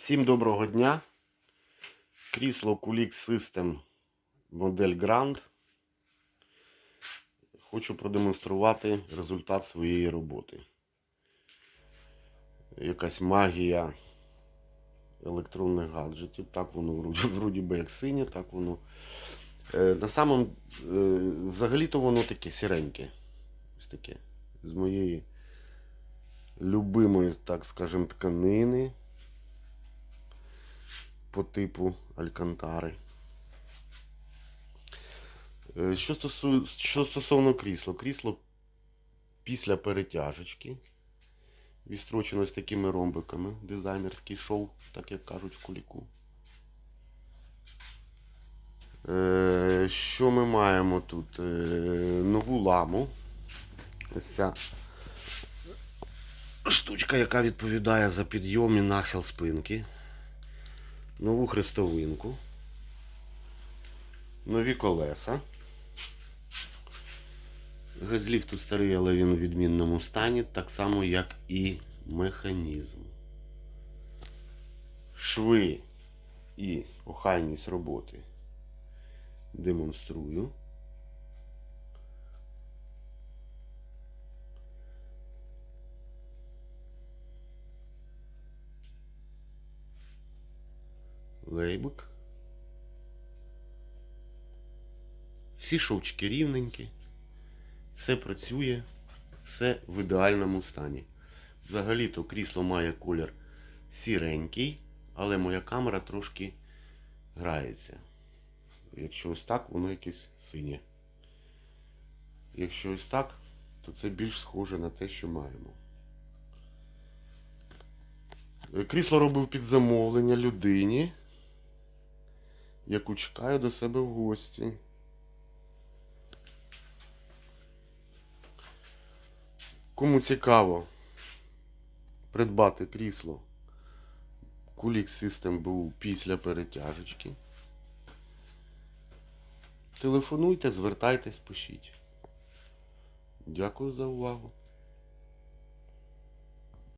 Всім доброго дня. Крісло Kulix System модель Grand. Хочу продемонструвати результат своєї роботи. Якась магія електронних гаджетів. Так воно вроді, би як синє, так воно. Е, на самом, е, взагалі-то воно таке сіреньке. Ось таке. З моєї любимої, так скажем, тканини по типу Алькантари. Е, Що, стосу... що стосовно крісла, крісло після перетяжечки відстрочено з такими ромбиками. Дизайнерський шоу, так як кажуть в куліку. Е, Що ми маємо тут? Е, Нову ламу. Ось ця штучка, яка відповідає за підйом і нахил спинки. Нову хрестовинку. Нові колеса. Газлів тут старий, але він у відмінному стані, так само, як і механізм. Шви і охайність роботи демонструю. Лейбик. Всі шовчики рівненькі. Все працює, все в ідеальному стані. Взагалі-то крісло має колір сіренький, але моя камера трошки грається. Якщо ось так, воно якесь синє. Якщо ось так, то це більш схоже на те, що маємо. Е, Крісло робив під замовлення людині, яку чекаю до себе в гості. Кому цікаво придбати крісло Kulix System був після перетяжечки. Телефонуйте, звертайтесь, пишіть. Дякую за увагу.